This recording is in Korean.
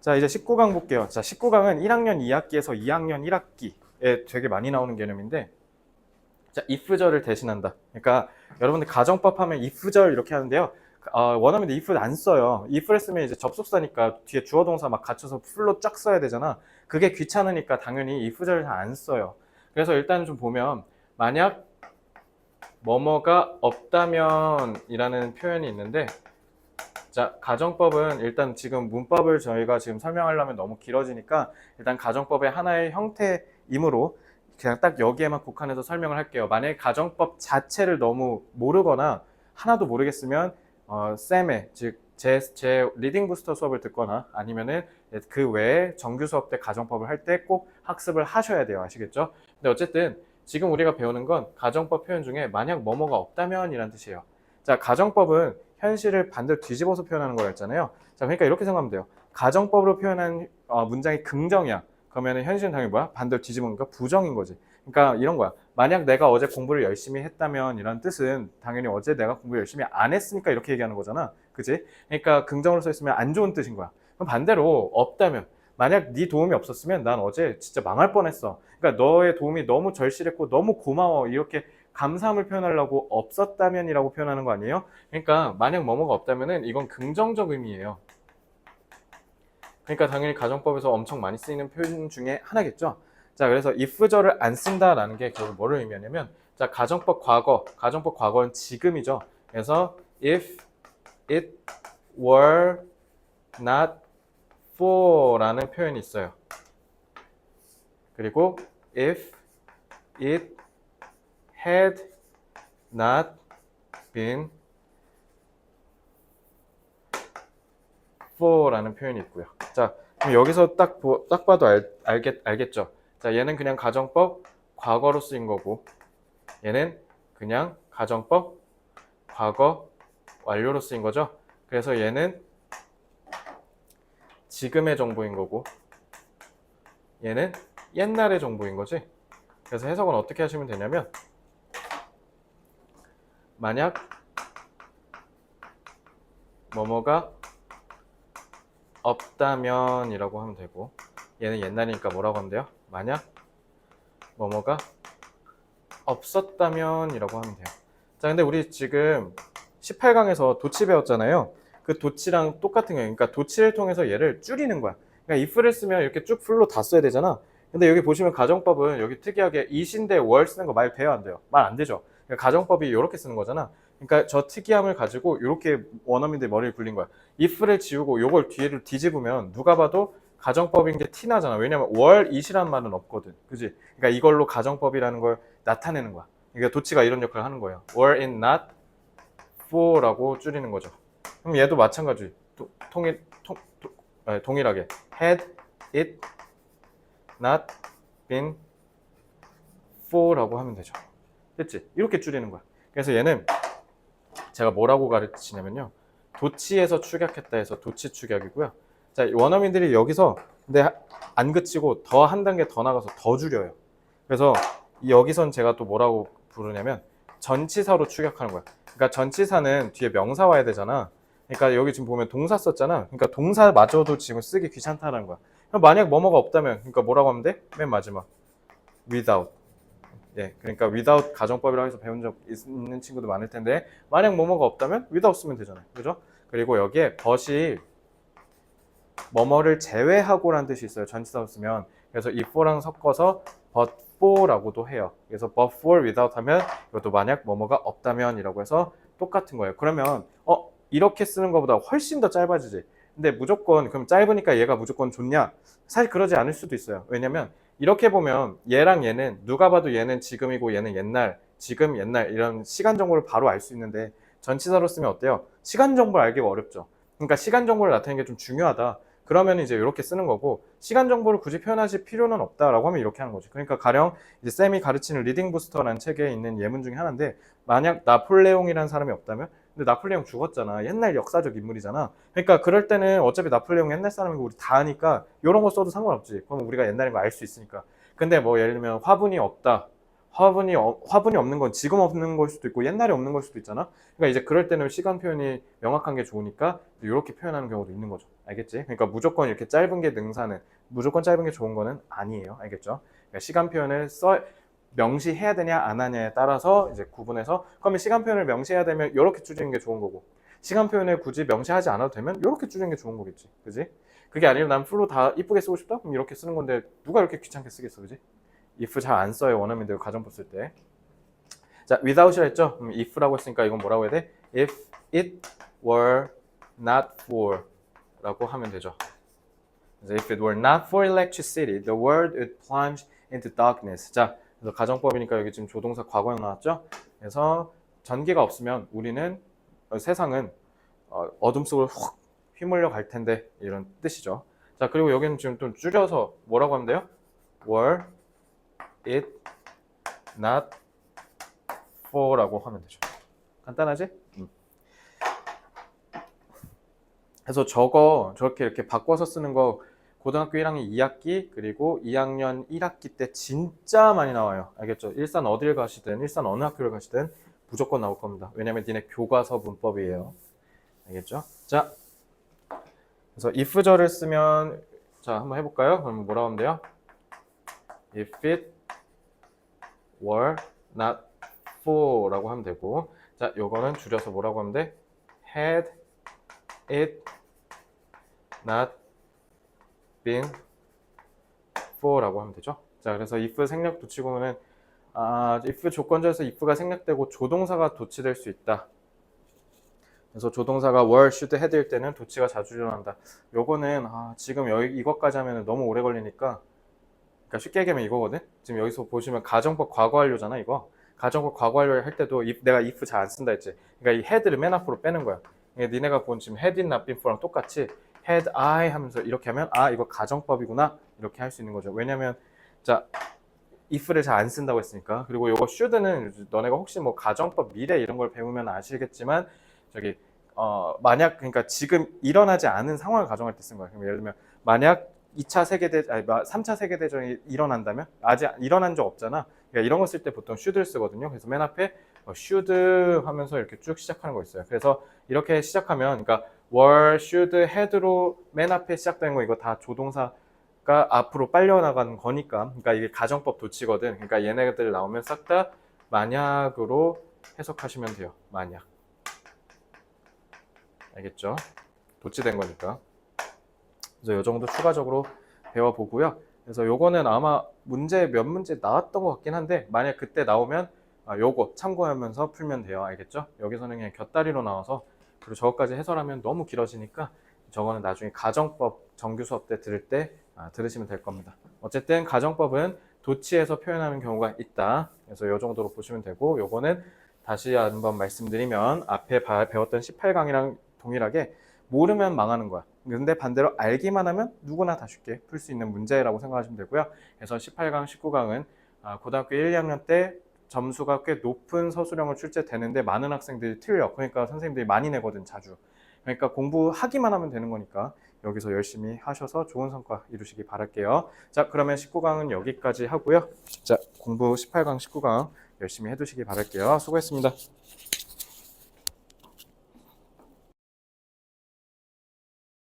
자, 이제 19강 볼게요. 자, 19강은 1학년 2학기에서 2학년 1학기에 되게 많이 나오는 개념인데, 자, if절을 대신한다. 그러니까 여러분들 가정법 하면 if절 이렇게 하는데요. 어, 원하면 if 안 써요. if를 쓰면 이제 접속사니까 뒤에 주어 동사 막 갖춰서 풀로 쫙 써야 되잖아. 그게 귀찮으니까 당연히 if절을 다 안 써요. 그래서 일단 좀 보면 만약 뭐뭐가 없다면 이라는 표현이 있는데 자, 가정법은 일단 지금 문법을 저희가 지금 설명하려면 너무 길어지니까 일단 가정법의 하나의 형태이므로 그냥 딱 여기에만 국한해서 설명을 할게요. 만약에 가정법 자체를 너무 모르거나 하나도 모르겠으면 어, 쌤의 즉 제, 제 리딩 부스터 수업을 듣거나 아니면은 그 외에 정규 수업 때 가정법을 할 때 꼭 학습을 하셔야 돼요. 아시겠죠? 근데 어쨌든 지금 우리가 배우는 건 가정법 표현 중에 만약 뭐뭐가 없다면 이란 뜻이에요. 자, 가정법은 현실을 반대로 뒤집어서 표현하는 거였잖아요. 자, 그러니까 이렇게 생각하면 돼요. 가정법으로 표현한 어, 문장이 긍정이야. 그러면은 현실은 당연히 뭐야? 반대로 뒤집은 거니까 부정인 거지. 그러니까 이런 거야. 만약 내가 어제 공부를 열심히 했다면 이런 뜻은 당연히 어제 내가 공부를 열심히 안 했으니까 이렇게 얘기하는 거잖아. 그지? 그러니까 긍정으로 써 있으면 안 좋은 뜻인 거야. 그럼 반대로 없다면 만약 네 도움이 없었으면 난 어제 진짜 망할 뻔했어. 그러니까 너의 도움이 너무 절실했고 너무 고마워. 이렇게 감사함을 표현하려고 없었다면이라고 표현하는 거 아니에요? 그러니까 만약 뭐뭐가 없다면은 이건 긍정적 의미예요. 그러니까 당연히 가정법에서 엄청 많이 쓰이는 표현 중에 하나겠죠. 자, 그래서 if절을 안 쓴다라는 게 결국 뭐를 의미하냐면 자, 가정법 과거, 가정법 과거는 지금이죠. 그래서 if it were not for라는 표현이 있어요. 그리고 if it had not been for라는 표현이 있고요. 자, 그럼 여기서 딱, 보- 딱 봐도 알, 알겠, 알겠죠? 자, 얘는 그냥 가정법 과거로 쓰인 거고, 얘는 그냥 가정법 과거 완료로 쓰인 거죠? 그래서 얘는 지금의 정보인 거고, 얘는 옛날의 정보인 거지? 그래서 해석은 어떻게 하시면 되냐면, 만약 뭐뭐가 없다면 이라고 하면 되고 얘는 옛날이니까 뭐라고 하면 돼요? 만약 뭐뭐가 없었다면 이라고 하면 돼요. 자, 근데 우리 지금 18강에서 도치 배웠잖아요. 그 도치랑 똑같은 거예요. 그러니까 도치를 통해서 얘를 줄이는 거야. 그러니까 if를 쓰면 이렇게 쭉 풀로 다 써야 되잖아. 근데 여기 보시면 가정법은 여기 특이하게 이신데 월 쓰는 거 말 돼요, 안 돼요? 말 안 되죠. 그러니까 가정법이 이렇게 쓰는 거잖아. 그러니까 저 특이함을 가지고 이렇게 원어민들 머리를 굴린 거야. if를 지우고 요걸 뒤를 뒤집으면 누가 봐도 가정법인 게 티나잖아. 왜냐면 월 it이라는 말은 없거든. 그지? 그러니까 이걸로 가정법이라는 걸 나타내는 거야. 그러니까 도치가 이런 역할을 하는 거예요. were it not for라고 줄이는 거죠. 그럼 얘도 마찬가지. 도- 통일 통, 도- 아, 동일하게 had it not been for라고 하면 되죠. 됐지? 이렇게 줄이는 거야. 그래서 얘는 제가 뭐라고 가르치냐면요. 도치에서 축약했다 해서 도치 축약이고요. 자, 원어민들이 여기서 근데 안 그치고 더 한 단계 더 나가서 더 줄여요. 그래서 이 여기선 제가 또 뭐라고 부르냐면 전치사로 축약하는 거야. 그러니까 전치사는 뒤에 명사 와야 되잖아. 그러니까 여기 지금 보면 동사 썼잖아. 그러니까 동사마저도 지금 쓰기 귀찮다는 거야. 만약 뭐뭐가 없다면 그러니까 뭐라고 하면 돼? 맨 마지막 without. 예, 그러니까 without 가정법이라고 해서 배운 적 있는 친구도 많을 텐데 만약 뭐뭐가 없다면 without 쓰면 되잖아요. 그죠? 그리고 여기에 but이 뭐뭐를 제외하고라는 뜻이 있어요. 전치사로 쓰면. 그래서 if for랑 섞어서 but for라고도 해요. 그래서 but for without 하면 이것도 만약 뭐뭐가 없다면이라고 해서 똑같은 거예요. 그러면 어 이렇게 쓰는 것보다 훨씬 더 짧아지지. 근데 무조건 그럼 짧으니까 얘가 무조건 좋냐? 사실 그러지 않을 수도 있어요. 왜냐면 이렇게 보면 얘랑 얘는 누가 봐도 얘는 지금이고 얘는 옛날, 지금 옛날 이런 시간 정보를 바로 알 수 있는데 전치사로 쓰면 어때요? 시간 정보를 알기가 어렵죠. 그러니까 시간 정보를 나타내는 게 좀 중요하다. 그러면 이제 이렇게 쓰는 거고 시간 정보를 굳이 표현하실 필요는 없다라고 하면 이렇게 하는 거지. 그러니까 가령 이제 쌤이 가르치는 리딩 부스터라는 책에 있는 예문 중에 하나인데 만약 나폴레옹이라는 사람이 없다면 근데 나폴레옹 죽었잖아. 옛날 역사적 인물이잖아. 그러니까 그럴 때는 어차피 나폴레옹 옛날 사람이고 우리 다 아니까 이런 거 써도 상관없지. 그럼 우리가 옛날인 거 알 수 있으니까. 근데 뭐 예를 들면 화분이 없다. 화분이 어- 화분이 없는 건 지금 없는 걸 수도 있고 옛날에 없는 걸 수도 있잖아. 그러니까 이제 그럴 때는 시간 표현이 명확한 게 좋으니까 이렇게 표현하는 경우도 있는 거죠. 알겠지? 그러니까 무조건 이렇게 짧은 게 능사는 무조건 짧은 게 좋은 거는 아니에요. 알겠죠? 그러니까 시간 표현을 써 명시해야 되냐 안 하냐에 따라서 이제 구분해서 그러면 시간 표현을 명시해야 되면 이렇게 줄이는 게 좋은 거고 시간 표현을 굳이 명시하지 않아도 되면 이렇게 줄이는 게 좋은 거겠지. 그지? 그게 아니라 난 풀로 다 이쁘게 쓰고 싶다? 그럼 이렇게 쓰는 건데 누가 이렇게 귀찮게 쓰겠어. 그지? if 잘 안 써요. 원어민들 가정법 쓸 때. 자, without이라 했죠? 그럼 if라고 했으니까 이건 뭐라고 해야 돼? if it were not for 라고 하면 되죠. if it were not for electricity, the world would plunge into darkness. 자, 그래서 가정법이니까 여기 지금 조동사 과거형 나왔죠? 그래서 전기가 없으면 우리는 어, 세상은 어, 어둠 속으로 훅 휘몰려 갈 텐데 이런 뜻이죠. 자, 그리고 여기는 지금 좀 줄여서 뭐라고 하면 돼요? were it not for라고 하면 되죠. 간단하지? 음. 그래서 저거 저렇게 이렇게 바꿔서 쓰는 거 고등학교 1학년 2학기 그리고 2학년 1학기 때 진짜 많이 나와요. 알겠죠? 일산 어딜 가시든 일산 어느 학교를 가시든 무조건 나올 겁니다. 왜냐면 니네 교과서 문법이에요. 알겠죠? 자, 그래서 if절을 쓰면 자 한번 해볼까요? 그럼 뭐라고 하면 돼요? If it were not for라고 하면 되고 자 요거는 줄여서 뭐라고 하면 돼? Had it not been for라고 하면 되죠. 자 그래서 if 생략 도치고는 아 if 조건절에서 if가 생략되고 조동사가 도치될 수 있다. 그래서 조동사가 were, should, had일 때는 도치가 자주 일어난다. 요거는 아, 지금 여기 이것까지 하면 너무 오래 걸리니까 그러니까 쉽게 얘기하면 이거거든. 지금 여기서 보시면 가정법 과거 완료잖아 이거. 가정법 과거 완료 할 때도 if, 내가 if 잘 안 쓴다 했지. 그러니까 이 had를 맨 앞으로 빼는 거야. 니네가 본 지금 had it not been for랑 똑같이 had I 하면서 이렇게 하면 아 이거 가정법이구나 이렇게 할 수 있는 거죠. 왜냐면 자 if를 잘 안 쓴다고 했으니까. 그리고 요거 should는 너네가 혹시 뭐 가정법 미래 이런 걸 배우면 아시겠지만 저기 어 만약 그러니까 지금 일어나지 않은 상황을 가정할 때 쓴. 그럼 예를 들면 만약 2차 세계대 아니 3차 세계 대전이 일어난다면 아직 일어난 적 없잖아. 그러니까 이런 거 쓸 때 보통 should를 쓰거든요. 그래서 맨 앞에 어, should 하면서 이렇게 쭉 시작하는 거 있어요. 그래서 이렇게 시작하면 그러니까 were, should, had로 맨 앞에 시작되는 거 이거 다 조동사가 앞으로 빨려 나가는 거니까. 그러니까 이게 가정법 도치거든. 그러니까 얘네들 나오면 싹 다 만약으로 해석하시면 돼요. 만약. 알겠죠? 도치된 거니까. 그래서 이 정도 추가적으로 배워보고요. 그래서 요거는 아마 문제 몇 문제 나왔던 것 같긴 한데 만약 그때 나오면 아, 요거 참고하면서 풀면 돼요. 알겠죠? 여기서는 그냥 곁다리로 나와서 그리고 저거까지 해설하면 너무 길어지니까 저거는 나중에 가정법 정규 수업 때 들을 때 아, 들으시면 될 겁니다. 어쨌든 가정법은 도치에서 표현하는 경우가 있다. 그래서 요 정도로 보시면 되고 요거는 다시 한번 말씀드리면 앞에 바- 배웠던 18강이랑 동일하게 모르면 망하는 거야. 근데 반대로 알기만 하면 누구나 다 쉽게 풀 수 있는 문제라고 생각하시면 되고요. 그래서 18강, 19강은 아, 고등학교 1, 2학년 때 점수가 꽤 높은 서술형을 출제되는데 많은 학생들이 틀려. 그러니까 선생님들이 많이 내거든, 자주. 그러니까 공부하기만 하면 되는 거니까 여기서 열심히 하셔서 좋은 성과 이루시기 바랄게요. 자, 그러면 19강은 여기까지 하고요. 자, 공부 18강, 19강 열심히 해두시기 바랄게요. 수고했습니다.